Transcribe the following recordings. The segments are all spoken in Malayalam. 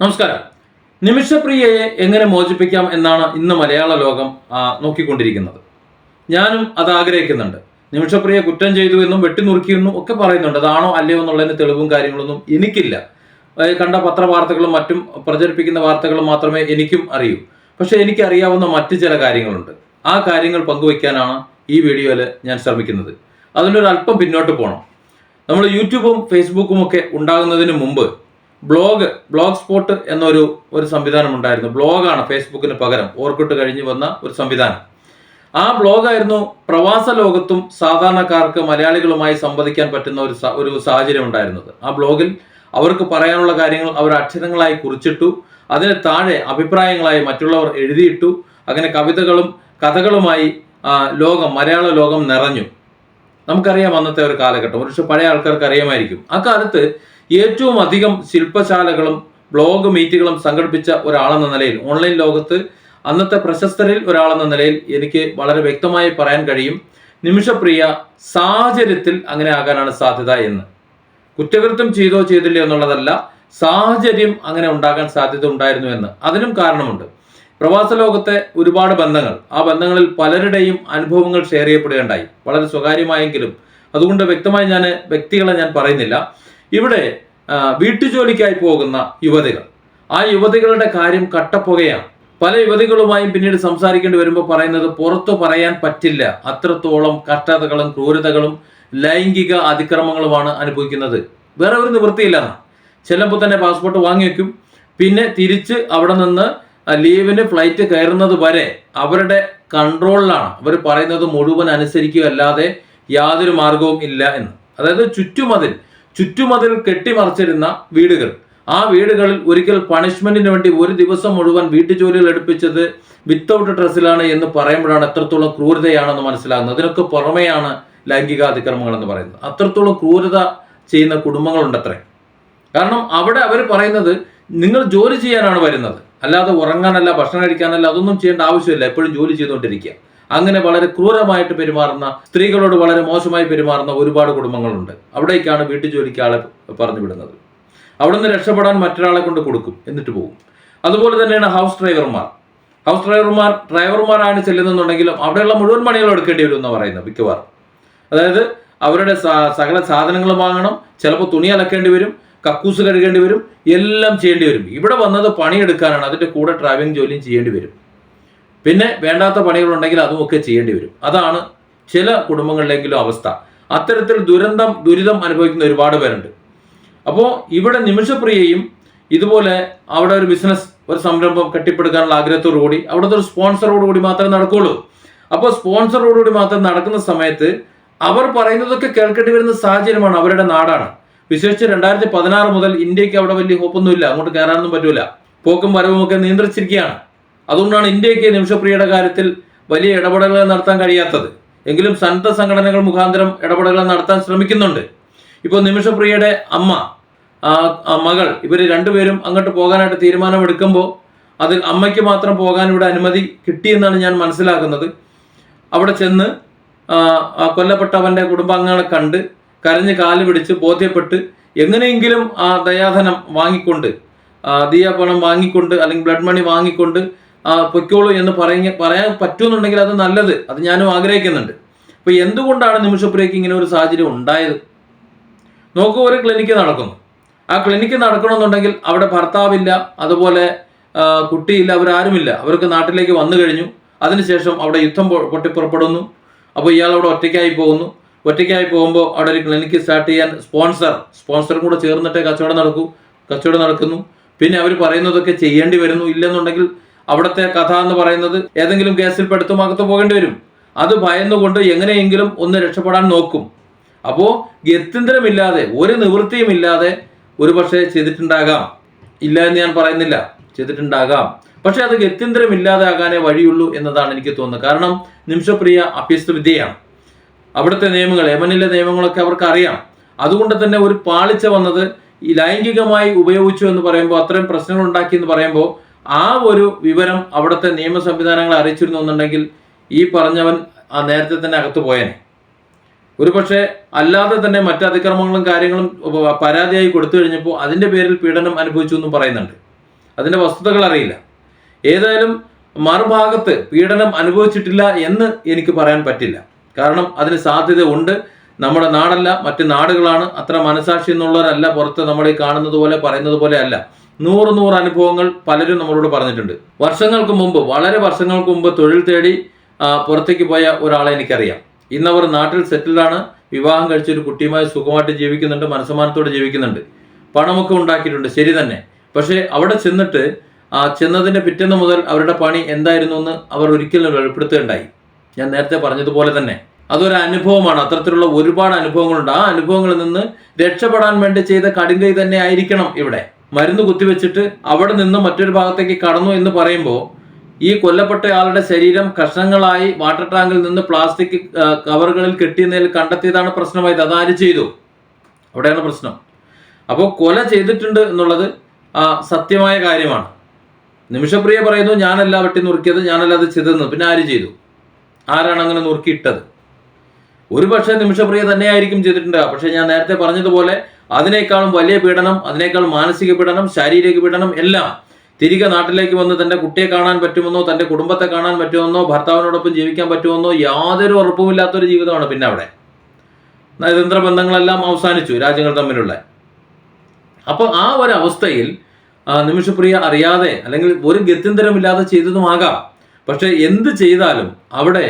നമസ്കാരം. നിമിഷപ്രിയയെ എങ്ങനെ മോചിപ്പിക്കാം എന്നാണ് ഇന്ന് മലയാള ലോകം നോക്കിക്കൊണ്ടിരിക്കുന്നത്. ഞാനും അത് ആഗ്രഹിക്കുന്നുണ്ട്. നിമിഷപ്രിയ കുറ്റം ചെയ്തു എന്നും വെട്ടിനുറുക്കിയെന്നും ഒക്കെ പറയുന്നുണ്ട്. അതാണോ അല്ലയോ എന്നുള്ളതിന് തെളിവും കാര്യങ്ങളൊന്നും എനിക്കില്ല. കണ്ട പത്രവാർത്തകളും മറ്റും പ്രചരിപ്പിക്കുന്ന വാർത്തകളും മാത്രമേ എനിക്കും അറിയൂ. പക്ഷെ എനിക്കറിയാവുന്ന മറ്റു ചില കാര്യങ്ങളുണ്ട്. ആ കാര്യങ്ങൾ പങ്കുവയ്ക്കാനാണ് ഈ വീഡിയോയിൽ ഞാൻ ശ്രമിക്കുന്നത്. അതിന്റെ ഒരു അല്പം പിന്നോട്ട് പോകണം നമ്മൾ യൂട്യൂബും ഫേസ്ബുക്കും ഒക്കെ ഉണ്ടാകുന്നതിന് മുമ്പ് ബ്ലോഗ് ബ്ലോഗ് സ്പോട്ട് എന്നൊരു ഒരു സംവിധാനം ഉണ്ടായിരുന്നു ബ്ലോഗാണ് ഫേസ്ബുക്കിന് പകരം. ഓർക്കിട്ട് കഴിഞ്ഞ് വന്ന ഒരു സംവിധാനം. ആ ബ്ലോഗായിരുന്നു പ്രവാസ ലോകത്തും സാധാരണക്കാർക്ക് മലയാളികളുമായി സംവദിക്കാൻ പറ്റുന്ന ഒരു ഒരു സാഹചര്യം ഉണ്ടായിരുന്നത്. ആ ബ്ലോഗിൽ അവർക്ക് പറയാനുള്ള കാര്യങ്ങൾ അവർ അക്ഷരങ്ങളായി കുറിച്ചിട്ടു അതിന് താഴെ അഭിപ്രായങ്ങളായി മറ്റുള്ളവർ എഴുതിയിട്ടു അങ്ങനെ കവിതകളും കഥകളുമായി ലോകം മലയാള ലോകം നിറഞ്ഞു. നമുക്കറിയാം അന്നത്തെ ഒരു കാലഘട്ടം. ഒരു പക്ഷെ പഴയ ആൾക്കാർക്ക് അറിയാമായിരിക്കും. ആ കാലത്ത് ഏറ്റവും അധികം ശില്പശാലകളും ബ്ലോഗ് മീറ്റുകളും സംഘടിപ്പിച്ച ഒരാളെന്ന നിലയിൽ ഓൺലൈൻ ലോകത്ത് അന്നത്തെ പ്രശസ്തരിൽ ഒരാളെന്ന നിലയിൽ എനിക്ക് വളരെ വ്യക്തമായി പറയാൻ കഴിയും. നിമിഷപ്രിയ സാഹചര്യത്തിൽ അങ്ങനെ ആകാനാണ് സാധ്യത എന്ന്. കുറ്റകൃത്യം ചെയ്തോ ചെയ്തില്ല എന്നുള്ളതല്ല സാഹചര്യം അങ്ങനെ ഉണ്ടാകാൻ സാധ്യത ഉണ്ടായിരുന്നു എന്ന്. അതിനും കാരണമുണ്ട്. പ്രവാസ ലോകത്തെ ഒരുപാട് ബന്ധങ്ങൾ. ആ ബന്ധങ്ങളിൽ പലരുടെയും അനുഭവങ്ങൾ ഷെയർ ചെയ്യപ്പെടുകയുണ്ടായി. വളരെ സ്വകാര്യമായെങ്കിലും അതുകൊണ്ട് വ്യക്തമായി ഞാൻ വ്യക്തികളെ ഞാൻ പറയുന്നില്ല. ഇവിടെ വീട്ടുജോലിക്കായി പോകുന്ന യുവതികൾ. ആ യുവതികളുടെ കാര്യം കട്ടപ്പുകയാണ്. പല യുവതികളുമായും പിന്നീട് സംസാരിക്കേണ്ടി വരുമ്പോൾ പറയുന്നത് പുറത്തു പറയാൻ പറ്റില്ല. അത്രത്തോളം കഷ്ടതകളും ക്രൂരതകളും ലൈംഗിക അതിക്രമങ്ങളുമാണ് അനുഭവിക്കുന്നത്. വേറെ ഒരു നിവൃത്തിയില്ലെന്ന് ചെല്ലുമ്പോൾ തന്നെ പാസ്പോർട്ട് വാങ്ങി വെക്കും പിന്നെ തിരിച്ച് അവിടെ നിന്ന് ലീവിന് ഫ്ലൈറ്റ് കയറുന്നത് വരെ അവരുടെ കൺട്രോളിലാണ്. അവർ പറയുന്നത് മുഴുവൻ അനുസരിക്കുകയല്ലാതെ യാതൊരു മാർഗവും ഇല്ല എന്ന്. അതായത് ചുറ്റുമതിൽ ചുറ്റുമതിൽ കെട്ടിമറിച്ചിരുന്ന വീടുകൾ. ആ വീടുകളിൽ ഒരിക്കൽ പണിഷ്മെന്റിന് വേണ്ടി ഒരു ദിവസം മുഴുവൻ വീട്ടുജോലികൾ എടുപ്പിച്ചത് വിത്തൗട്ട് ഡ്രസ്സിലാണ് എന്ന് പറയുമ്പോഴാണ് എത്രത്തോളം ക്രൂരതയാണെന്ന് മനസ്സിലാകുന്നത്. അതിനൊക്കെ പുറമെയാണ് ലൈംഗിക അതിക്രമങ്ങൾ എന്ന് പറയുന്നത്. അത്രത്തോളം ക്രൂരത ചെയ്യുന്ന കുടുംബങ്ങളുണ്ടത്രേ. കാരണം അവിടെ അവർ പറയുന്നത് നിങ്ങൾ ജോലി ചെയ്യാനാണ് വരുന്നത്. അല്ലാതെ ഉറങ്ങാനല്ല ഭക്ഷണം കഴിക്കാനല്ല അതൊന്നും ചെയ്യേണ്ട ആവശ്യമില്ല. എപ്പോഴും ജോലി ചെയ്തുകൊണ്ടിരിക്കുക. അങ്ങനെ വളരെ ക്രൂരമായിട്ട് പെരുമാറുന്ന സ്ത്രീകളോട് വളരെ മോശമായി പെരുമാറുന്ന ഒരുപാട് കുടുംബങ്ങളുണ്ട്. അവിടേക്കാണ് വീട്ടു ജോലിക്ക് ആളെ പറഞ്ഞു വിടുന്നത് അവിടെ നിന്ന് രക്ഷപ്പെടാൻ മറ്റൊരാളെ കൊണ്ട് കൊടുക്കും എന്നിട്ട് പോകും. അതുപോലെ തന്നെയാണ് ഹൗസ് ഡ്രൈവർമാർ. ഹൗസ് ഡ്രൈവർമാർ ഡ്രൈവർമാരാണ് ചെല്ലുന്നുണ്ടെങ്കിലും അവിടെയുള്ള മുഴുവൻ പണികളും എടുക്കേണ്ടി വരും എന്ന് പറയുന്നത് മിക്കവാറും. അതായത് അവരുടെ സകല സാധനങ്ങളും വാങ്ങണം ചിലപ്പോൾ തുണി അലക്കേണ്ടി വരും കക്കൂസ് കഴുകേണ്ടി വരും എല്ലാം ചെയ്യേണ്ടി വരും. ഇവിടെ വന്നത് പണിയെടുക്കാനാണ് അതിന്റെ കൂടെ ഡ്രൈവിംഗ് ജോലിയും ചെയ്യേണ്ടി വരും. പിന്നെ വേണ്ടാത്ത പണികളുണ്ടെങ്കിൽ അതുമൊക്കെ ചെയ്യേണ്ടി വരും. അതാണ് ചില കുടുംബങ്ങളിലെങ്കിലും അവസ്ഥ. അത്തരത്തിൽ ദുരന്തം ദുരിതം അനുഭവിക്കുന്ന ഒരുപാട് പേരുണ്ട്. അപ്പോൾ ഇവിടെ നിമിഷപ്രിയയും ഇതുപോലെ അവിടെ ഒരു ബിസിനസ് ഒരു സംരംഭം കെട്ടിപ്പടുക്കാനുള്ള ആഗ്രഹത്തോടു കൂടി അവിടുത്തെ ഒരു സ്പോൺസറോട് കൂടി മാത്രമേ നടക്കുള്ളൂ. അപ്പോൾ സ്പോൺസറോട് കൂടി മാത്രം നടക്കുന്ന സമയത്ത് അവർ പറയുന്നതൊക്കെ കേൾക്കേണ്ടി വരുന്ന സാഹചര്യമാണ് അവരുടെ നാടാണ്. വിശേഷിച്ച് രണ്ടായിരത്തി പതിനാറ് മുതൽ ഇന്ത്യയ്ക്ക് അവിടെ വലിയ ഹോപ്പൊന്നുമില്ല അങ്ങോട്ട് കയറാനൊന്നും പറ്റൂല. പോക്കും വരവും ഒക്കെ നിയന്ത്രിച്ചിരിക്കുകയാണ്. അതുകൊണ്ടാണ് ഇന്ത്യയ്ക്ക് നിമിഷപ്രിയയുടെ കാര്യത്തിൽ വലിയ ഇടപെടലുകൾ നടത്താൻ കഴിയാത്തത്. എങ്കിലും സന്നദ്ധ സംഘടനകൾ മുഖാന്തരം ഇടപെടലുകൾ നടത്താൻ ശ്രമിക്കുന്നുണ്ട്. ഇപ്പോൾ നിമിഷപ്രിയയുടെ അമ്മ മകൾ ഇവർ രണ്ടുപേരും അങ്ങോട്ട് പോകാനായിട്ട് തീരുമാനമെടുക്കുമ്പോൾ അതിൽ അമ്മയ്ക്ക് മാത്രം പോകാൻ ഇവിടെ അനുമതി കിട്ടിയെന്നാണ് ഞാൻ മനസ്സിലാക്കുന്നത്. അവിടെ ചെന്ന് കൊല്ലപ്പെട്ടവന്റെ കുടുംബാംഗങ്ങളെ കണ്ട് കരഞ്ഞ് കാൽ പിടിച്ച് ബോധ്യപ്പെട്ട് എങ്ങനെയെങ്കിലും ആ ദയാധനം വാങ്ങിക്കൊണ്ട് ദിയാപണം പണം വാങ്ങിക്കൊണ്ട് അല്ലെങ്കിൽ ബ്ലഡ് മണി വാങ്ങിക്കൊണ്ട് പൊയ്ക്കോളൂ എന്ന് പറയ പറയാൻ പറ്റുമെന്നുണ്ടെങ്കിൽ അത് നല്ലത്. അത് ഞാനും ആഗ്രഹിക്കുന്നുണ്ട്. അപ്പൊ എന്തുകൊണ്ടാണ് നിമിഷപ്രിയക്ക് ഇങ്ങനെ ഒരു സാഹചര്യം ഉണ്ടായത്? നോക്കൂ ഒരു ക്ലിനിക്ക് നടക്കുന്നു. ആ ക്ലിനിക്ക് നടക്കണമെന്നുണ്ടെങ്കിൽ അവിടെ ഭർത്താവില്ല അതുപോലെ കുട്ടിയില്ല അവരാരുമില്ല. അവർക്ക് നാട്ടിലേക്ക് വന്നു കഴിഞ്ഞു. അതിനുശേഷം അവിടെ യുദ്ധം പൊട്ടിപ്പുറപ്പെടുന്നു. അപ്പോൾ ഇയാൾ അവിടെ ഒറ്റയ്ക്കായി പോകുന്നു. ഒറ്റയ്ക്കായി പോകുമ്പോൾ അവിടെ ഒരു ക്ലിനിക്ക് സ്റ്റാർട്ട് ചെയ്യാൻ സ്പോൺസർ സ്പോൺസറും കൂടെ ചേർന്നിട്ടേ കച്ചവടം നടക്കൂ കച്ചവടം നടക്കുന്നു. പിന്നെ അവർ പറയുന്നതൊക്കെ ചെയ്യേണ്ടി വരുന്നു. ഇല്ലെന്നുണ്ടെങ്കിൽ അവിടുത്തെ കഥ എന്ന് പറയുന്നത് ഏതെങ്കിലും കേസിൽ പെടുത്തും അകത്ത് പോകേണ്ടി വരും. അത് ഭയന്നുകൊണ്ട് എങ്ങനെയെങ്കിലും ഒന്ന് രക്ഷപ്പെടാൻ നോക്കും. അപ്പോൾ ഗത്യന്തരമില്ലാതെ ഒരു നിവൃത്തിയുമില്ലാതെ ഒരു പക്ഷേ ചെയ്തിട്ടുണ്ടാകാം. ഇല്ല എന്ന് ഞാൻ പറയുന്നില്ല ചെയ്തിട്ടുണ്ടാകാം. പക്ഷെ അത് ഗത്യന്തരമില്ലാതെ ആകാനേ വഴിയുള്ളൂ എന്നതാണ് എനിക്ക് തോന്നുന്നത്. കാരണം നിമിഷപ്രിയ അഭ്യസ്ത വിദ്യയാണ്. അവിടുത്തെ നിയമങ്ങൾ യമനിലെ നിയമങ്ങളൊക്കെ അവർക്ക് അറിയാം അതുകൊണ്ട് തന്നെ ഒരു പാളിച്ച വന്നത് ഈ ലൈംഗികമായി ഉപയോഗിച്ചു എന്ന് പറയുമ്പോൾ അത്രയും പ്രശ്നങ്ങൾ ഉണ്ടാക്കി എന്ന് പറയുമ്പോൾ ആ ഒരു വിവരം അവിടുത്തെ നിയമ സംവിധാനങ്ങളെ അറിയിച്ചിരുന്നു എന്നുണ്ടെങ്കിൽ ഈ പറഞ്ഞവൻ ആ നേരത്തെ തന്നെ അകത്ത് പോയേനെ. ഒരു പക്ഷേ അല്ലാതെ തന്നെ മറ്റു അതിക്രമങ്ങളും കാര്യങ്ങളും പരാതിയായി കൊടുത്തു കഴിഞ്ഞപ്പോൾ അതിന്റെ പേരിൽ പീഡനം അനുഭവിച്ചു എന്നും പറയുന്നുണ്ട്. അതിന്റെ വസ്തുതകൾ അറിയില്ല. ഏതായാലും മറുഭാഗത്ത് പീഡനം അനുഭവിച്ചിട്ടില്ല എന്ന് എനിക്ക് പറയാൻ പറ്റില്ല. കാരണം അതിന് സാധ്യത ഉണ്ട്. നമ്മുടെ നാടല്ല മറ്റ് നാടുകളാണ്. അത്ര മനസാക്ഷി എന്നുള്ളവരല്ല പുറത്ത് നമ്മൾ ഈ കാണുന്നത് പോലെ പറയുന്നത് പോലെ അല്ല. നൂറ് നൂറ് അനുഭവങ്ങൾ പലരും നമ്മളോട് പറഞ്ഞിട്ടുണ്ട്. വർഷങ്ങൾക്ക് മുമ്പ് വളരെ വർഷങ്ങൾക്ക് മുമ്പ് തൊഴിൽ തേടി പുറത്തേക്ക് പോയ ഒരാളെ എനിക്കറിയാം. ഇന്നവർ നാട്ടിൽ സെറ്റിൽഡാണ് വിവാഹം കഴിച്ച ഒരു കുട്ടിയുമായി സുഖമായിട്ട് ജീവിക്കുന്നുണ്ട് മനസ്സമാനത്തോടെ ജീവിക്കുന്നുണ്ട്. പണമൊക്കെ ഉണ്ടാക്കിയിട്ടുണ്ട് ശരി തന്നെ. പക്ഷേ അവിടെ ചെന്നിട്ട് ആ ചെന്നതിന്റെ പിറ്റേന്ന് മുതൽ അവരുടെ പണി എന്തായിരുന്നു എന്ന് അവർ ഒരിക്കലും വെളിപ്പെടുത്തുകയുണ്ടായി. ഞാൻ നേരത്തെ പറഞ്ഞതുപോലെ തന്നെ. അതൊരു അനുഭവമാണ് അത്തരത്തിലുള്ള ഒരുപാട് അനുഭവങ്ങളുണ്ട്. ആ അനുഭവങ്ങളിൽ നിന്ന് രക്ഷപ്പെടാൻ വേണ്ടി ചെയ്ത കടുങ്കൈ തന്നെ ആയിരിക്കണം ഇവിടെ. മരുന്ന് കുത്തിവെച്ചിട്ട് അവിടെ നിന്ന് മറ്റൊരു ഭാഗത്തേക്ക് കടന്നു എന്ന് പറയുമ്പോൾ ഈ കൊല്ലപ്പെട്ടയാളുടെ ശരീരം കഷ്ണങ്ങളായി വാട്ടർ ടാങ്കിൽ നിന്ന് പ്ലാസ്റ്റിക് കവറുകളിൽ കെട്ടിയെന്നതിൽ കണ്ടെത്തിയതാണ് പ്രശ്നമായത്. അതാര് ചെയ്തു? അവിടെയാണ് പ്രശ്നം. അപ്പോൾ കൊല ചെയ്തിട്ടുണ്ട് എന്നുള്ളത് സത്യമായ കാര്യമാണ്. നിമിഷപ്രിയ പറയുന്നു ഞാനല്ല വെട്ടി നുറുക്കിയത് ഞാനല്ല അത് ചെയ്തതെന്ന്. പിന്നെ ആര് ചെയ്തു? ആരാണ് അങ്ങനെ നുറുക്കിയിട്ടത്? ഒരു പക്ഷേ നിമിഷപ്രിയ തന്നെയായിരിക്കും ചെയ്തിട്ടുണ്ട്. പക്ഷേ ഞാൻ നേരത്തെ പറഞ്ഞതുപോലെ അതിനേക്കാളും വലിയ പീഡനം അതിനേക്കാൾ മാനസിക പീഡനം ശാരീരിക പീഡനം എല്ലാം തിരികെ നാട്ടിലേക്ക് വന്ന് തന്റെ കുട്ടിയെ കാണാൻ പറ്റുമെന്നോ തന്റെ കുടുംബത്തെ കാണാൻ പറ്റുമെന്നോ ഭർത്താവിനോടൊപ്പം ജീവിക്കാൻ പറ്റുമെന്നോ യാതൊരു ഉറപ്പുമില്ലാത്തൊരു ജീവിതമാണ് പിന്നെ അവിടെ. നയതന്ത്ര ബന്ധങ്ങളെല്ലാം അവസാനിച്ചു രാജ്യങ്ങൾ തമ്മിലുള്ള. അപ്പോൾ ആ ഒരു അവസ്ഥയിൽ നിമിഷപ്രിയ അറിയാതെ അല്ലെങ്കിൽ ഒരു ഗത്യന്തരമില്ലാതെ ചെയ്തതുമാകാം. പക്ഷെ എന്ത് ചെയ്താലും അവിടെ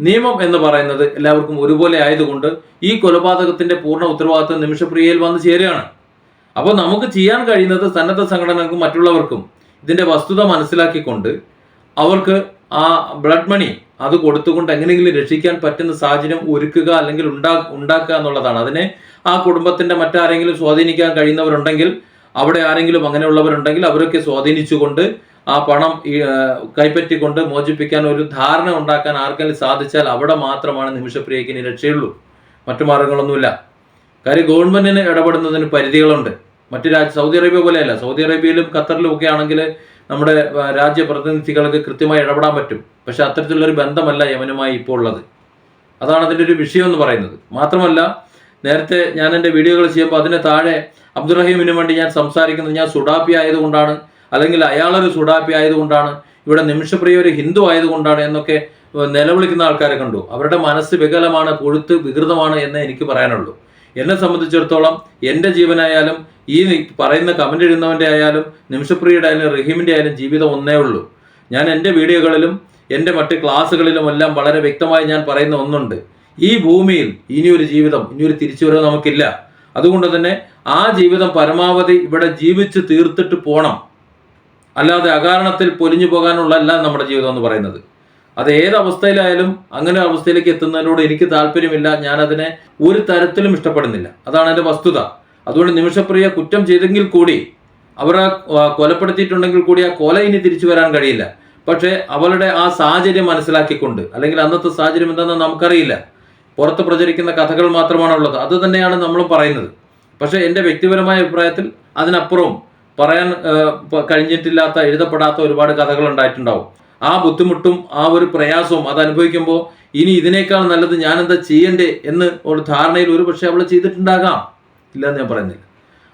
നിയമം എന്ന് പറയുന്നത് എല്ലാവർക്കും ഒരുപോലെ ആയതുകൊണ്ട് ഈ കൊലപാതകത്തിന്റെ പൂർണ ഉത്തരവാദിത്വം നിമിഷപ്രിയയിൽ വന്നു ചേരുകയാണ്. അപ്പോൾ നമുക്ക് ചെയ്യാൻ കഴിയുന്നത് സന്നദ്ധ സംഘടനകൾക്കും മറ്റുള്ളവർക്കും ഇതിന്റെ വസ്തുത മനസ്സിലാക്കിക്കൊണ്ട് അവർക്ക് ആ ബ്ലഡ് മണി അത് കൊടുത്തുകൊണ്ട് എങ്ങനെയെങ്കിലും രക്ഷിക്കാൻ പറ്റുന്ന സാഹചര്യം ഒരുക്കുക അല്ലെങ്കിൽ ഉണ്ടാ ഉണ്ടാക്കുക എന്നുള്ളതാണ്. അതിനെ ആ കുടുംബത്തിന്റെ മറ്റാരെങ്കിലും സ്വാധീനിക്കാൻ കഴിയുന്നവരുണ്ടെങ്കിൽ അവിടെ ആരെങ്കിലും അങ്ങനെയുള്ളവരുണ്ടെങ്കിൽ അവരൊക്കെ സ്വാധീനിച്ചുകൊണ്ട് ആ പണം കൈപ്പറ്റിക്കൊണ്ട് മോചിപ്പിക്കാൻ ഒരു ധാരണ ഉണ്ടാക്കാൻ ആർക്കെങ്കിലും സാധിച്ചാൽ അവിടെ മാത്രമാണ് നിമിഷപ്രിയയ്ക്ക് ഇനി രക്ഷയുള്ളൂ. മറ്റു മാർഗങ്ങളൊന്നുമില്ല. കാര്യം ഗവൺമെന്റിന് ഇടപെടുന്നതിന് പരിധികളുണ്ട്. മറ്റു രാജ്യ സൗദി അറേബ്യ പോലെയല്ല. സൗദി അറേബ്യയിലും ഖത്തറിലും ഒക്കെ ആണെങ്കിൽ നമ്മുടെ രാജ്യപ്രതിനിധികൾക്ക് രാജ്യ പ്രതിനിധികൾക്ക് കൃത്യമായി ഇടപെടാൻ പറ്റും. പക്ഷെ അത്തരത്തിലുള്ള ഒരു ബന്ധമല്ല യമനുമായി ഇപ്പോൾ ഉള്ളത്. അതാണ് അതിന്റെ ഒരു വിഷയം എന്ന് പറയുന്നത്. മാത്രമല്ല നേരത്തെ ഞാൻ എന്റെ വീഡിയോകൾ ചെയ്യുമ്പോൾ അതിന് താഴെ അബ്ദുറഹീമിന് വേണ്ടി ഞാൻ സംസാരിക്കുന്നത് ഞാൻ സുഡാപ്പി ആയതുകൊണ്ടാണ് അല്ലെങ്കിൽ അയാളൊരു സുഡാപ്പി ആയതുകൊണ്ടാണ് ഇവിടെ നിമിഷപ്രിയ ഒരു ഹിന്ദു ആയതുകൊണ്ടാണ് എന്നൊക്കെ നിലവിളിക്കുന്ന ആൾക്കാരെ കണ്ടു. അവരുടെ മനസ്സ് വികലമാണ് കൊഴുത്ത് വികൃതമാണ് എന്ന് എനിക്ക് പറയാനുള്ളൂ. എന്നെ സംബന്ധിച്ചിടത്തോളം എന്റെ ജീവനായാലും ഈ പറയുന്ന കമന്റ് എഴുതുന്നവന്റെ ആയാലും നിമിഷപ്രിയയുടെ ആയാലും റഹീമിന്റെ ആയാലും ജീവിതം ഒന്നേ ഉള്ളൂ. ഞാൻ എന്റെ വീഡിയോകളിലും എന്റെ മറ്റ് ക്ലാസ്സുകളിലും എല്ലാം വളരെ വ്യക്തമായി ഞാൻ പറയുന്ന ഒന്നുണ്ട്. ഈ ഭൂമിയിൽ ഇനിയൊരു ജീവിതം ഇനിയൊരു തിരിച്ചുവരവ് നമുക്കില്ല. അതുകൊണ്ട് തന്നെ ആ ജീവിതം പരമാവധി ഇവിടെ ജീവിച്ച് തീർത്തിട്ട് പോണം. അല്ലാതെ അകാരണത്തിൽ പൊലിഞ്ഞു പോകാനുള്ള അല്ല നമ്മുടെ ജീവിതം എന്ന് പറയുന്നത്. അത് ഏതവസ്ഥയിലായാലും അങ്ങനെ അവസ്ഥയിലേക്ക് എത്തുന്നതിനോട് എനിക്ക് താല്പര്യമില്ല. ഞാനതിനെ ഒരു തരത്തിലും ഇഷ്ടപ്പെടുന്നില്ല. അതാണ് എന്റെ വസ്തുത. അതുകൊണ്ട് നിമിഷപ്രിയ കുറ്റം ചെയ്തെങ്കിൽ കൂടി അവരെ കൊലപ്പെടുത്തിയിട്ടുണ്ടെങ്കിൽ കൂടി ആ കൊല ഇനി തിരിച്ചു വരാൻ കഴിയില്ല. പക്ഷേ അവളുടെ ആ സാഹചര്യം മനസ്സിലാക്കിക്കൊണ്ട് അല്ലെങ്കിൽ അന്നത്തെ സാഹചര്യം എന്താണെന്ന് നമുക്കറിയില്ല. പുറത്ത് പ്രചരിക്കുന്ന കഥകൾ മാത്രമാണ് ഉള്ളത് അത് തന്നെയാണ് നമ്മളും പറയുന്നത്. പക്ഷേ എന്റെ വ്യക്തിപരമായ അഭിപ്രായത്തിൽ അതിനപ്പുറവും പറയാൻ കഴിഞ്ഞിട്ടില്ലാത്ത എഴുതപ്പെടാത്ത ഒരുപാട് കഥകൾ ഉണ്ടായിട്ടുണ്ടാവും. ആ ബുദ്ധിമുട്ടും ആ ഒരു പ്രയാസവും അത് അനുഭവിക്കുമ്പോൾ ഇനി ഇതിനേക്കാൾ നല്ലത് ഞാൻ എന്താ ചെയ്യണ്ടേ എന്ന് ഒരു ധാരണയിൽ ഒരു പക്ഷേ അവൾ ചെയ്തിട്ടുണ്ടാകാം. ഇല്ലെന്ന് ഞാൻ പറയുന്നില്ല.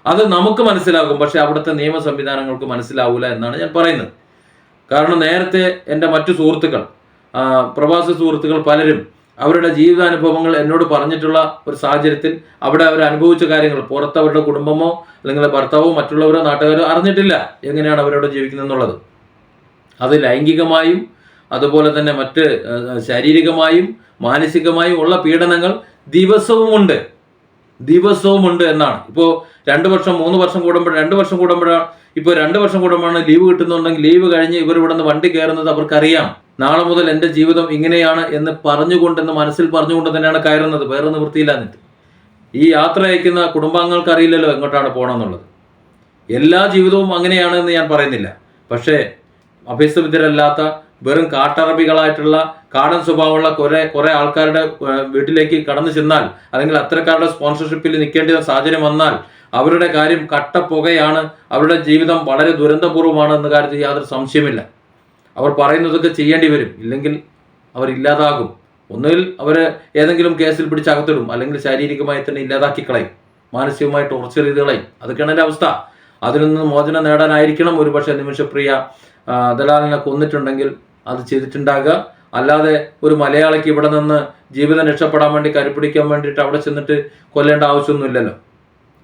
അത് നമുക്ക് മനസ്സിലാകും പക്ഷെ അവിടുത്തെ നിയമ സംവിധാനങ്ങൾക്ക് മനസ്സിലാവൂല എന്നാണ് ഞാൻ പറയുന്നത്. കാരണം നേരത്തെ എന്റെ മറ്റു സുഹൃത്തുക്കൾ പ്രവാസി സുഹൃത്തുക്കൾ പലരും അവരുടെ ജീവിതാനുഭവങ്ങൾ എന്നോട് പറഞ്ഞിട്ടുള്ള ഒരു സാഹചര്യത്തിൽ അവിടെ അവർ അനുഭവിച്ച കാര്യങ്ങൾ പുറത്ത് അവരുടെ കുടുംബമോ അല്ലെങ്കിൽ ഭർത്താവോ മറ്റുള്ളവരോ നാട്ടുകാരോ അറിഞ്ഞിട്ടില്ല എങ്ങനെയാണ് അവരവിടെ ജീവിക്കുന്നത് എന്നുള്ളത്. അത് ലൈംഗികമായും അതുപോലെ തന്നെ മറ്റ് ശാരീരികമായും മാനസികമായും ഉള്ള പീഡനങ്ങൾ ദിവസവുമുണ്ട് ദിവസവുമുണ്ട് എന്നാണ്. ഇപ്പോൾ രണ്ട് വർഷം മൂന്ന് വർഷം കൂടുമ്പോൾ രണ്ട് വർഷം കൂടുമ്പോഴാണ് ഇപ്പോൾ രണ്ട് വർഷം കൂടുമ്പോഴാണ് ലീവ് കിട്ടുന്നുണ്ടെങ്കിൽ ലീവ് കഴിഞ്ഞ് ഇവർ ഇവിടെ നിന്ന് വണ്ടി കയറുന്നത് അവർക്കറിയാം. നാളെ മുതൽ എന്റെ ജീവിതം ഇങ്ങനെയാണ് എന്ന് പറഞ്ഞുകൊണ്ടെന്ന് മനസ്സിൽ പറഞ്ഞുകൊണ്ട് തന്നെയാണ് കയറുന്നത്. വേറെ നിവൃത്തിയില്ല എന്നിട്ട് ഈ യാത്ര അയക്കുന്ന കുടുംബാംഗങ്ങൾക്ക് അറിയില്ലല്ലോ എങ്ങോട്ടാണ് പോകണമെന്നുള്ളത് എല്ലാ ജീവിതവും അങ്ങനെയാണ് എന്ന് ഞാൻ പറയുന്നില്ല. പക്ഷേ അഭ്യസ്തവിദ്യരല്ലാത്ത വെറും കാട്ടറബികളായിട്ടുള്ള കാടൻ സ്വഭാവമുള്ള കുറെ കുറെ ആൾക്കാരുടെ വീട്ടിലേക്ക് കടന്നു ചെന്നാൽ അല്ലെങ്കിൽ അത്തരക്കാരുടെ സ്പോൺസർഷിപ്പിൽ നിൽക്കേണ്ട സാഹചര്യം വന്നാൽ അവരുടെ കാര്യം കട്ടപ്പുകയാണ് അവരുടെ ജീവിതം വളരെ ദുരന്തപൂർവമാണ് എന്ന കാര്യത്തിൽ യാതൊരു സംശയമില്ല അവർ പറയുന്നതൊക്കെ ചെയ്യേണ്ടി വരും. ഇല്ലെങ്കിൽ അവർ ഇല്ലാതാകും. ഒന്നുകിൽ അവർ ഏതെങ്കിലും കേസിൽ പിടിച്ച് അകത്തിടും. അല്ലെങ്കിൽ ശാരീരികമായി തന്നെ ഇല്ലാതാക്കി കളയും. മാനസികമായി ടോർച്ചർ ചെയ്ത് കളയും. അതൊക്കെയാണ് എന്റെ അവസ്ഥ. അതിൽ നിന്ന് മോചനം നേടാനായിരിക്കണം. ഒരുപക്ഷെ നിമിഷപ്രിയ ദലാലിനെ കൊന്നിട്ടുണ്ടെങ്കിൽ അത് ചെയ്തിട്ടുണ്ടാകുക. അല്ലാതെ ഒരു മലയാളിക്ക് ഇവിടെ നിന്ന് ജീവിതം രക്ഷപ്പെടാൻ വേണ്ടി കരുപ്പിടിക്കാൻ വേണ്ടിയിട്ട് അവിടെ ചെന്നിട്ട് കൊല്ലേണ്ട ആവശ്യമൊന്നുമില്ലല്ലോ.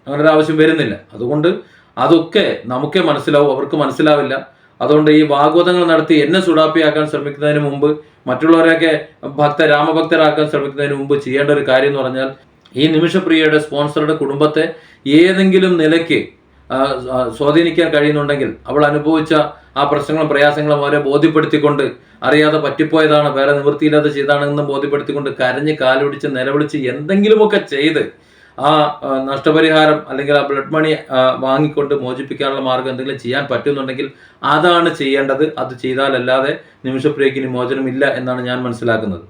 അങ്ങനെ ഒരു ആവശ്യം വരുന്നില്ല. അതുകൊണ്ട് അതൊക്കെ നമുക്കേ മനസ്സിലാവും. അവർക്ക് മനസ്സിലാവില്ല. അതുകൊണ്ട് ഈ ഭാഗവതങ്ങൾ നടത്തി എന്നെ സുഡാപ്പിയാക്കാൻ ശ്രമിക്കുന്നതിന് മുമ്പ് മറ്റുള്ളവരെയൊക്കെ ഭക്ത രാമഭക്തരാക്കാൻ ശ്രമിക്കുന്നതിന് മുമ്പ് ചെയ്യേണ്ട ഒരു കാര്യം എന്ന് പറഞ്ഞാൽ ഈ നിമിഷപ്രിയയുടെ സ്പോൺസറുടെ കുടുംബത്തെ ഏതെങ്കിലും നിലയ്ക്ക് സ്വാധീനിക്കാൻ കഴിയുന്നുണ്ടെങ്കിൽ അവൾ അനുഭവിച്ച ആ പ്രശ്നങ്ങളും പ്രയാസങ്ങളും അവരെ ബോധ്യപ്പെടുത്തിക്കൊണ്ട് അറിയാതെ പറ്റിപ്പോയതാണ് വേറെ നിവൃത്തിയില്ലാതെ ചെയ്താണെന്ന് ബോധ്യപ്പെടുത്തിക്കൊണ്ട് കരഞ്ഞ് കാലുപിടിച്ച് നിലവിളിച്ച് എന്തെങ്കിലുമൊക്കെ ചെയ്ത് ആ നഷ്ടപരിഹാരം അല്ലെങ്കിൽ ആ ബ്ലഡ് മണി വാങ്ങിക്കൊണ്ട് മോചിപ്പിക്കാനുള്ള മാർഗം എന്തെങ്കിലും ചെയ്യാൻ പറ്റുന്നുണ്ടെങ്കിൽ അതാണ് ചെയ്യേണ്ടത്. അത് ചെയ്താലല്ലാതെ നിമിഷപ്രിയക്ക് മോചനമില്ല എന്നാണ് ഞാൻ മനസ്സിലാക്കുന്നത്.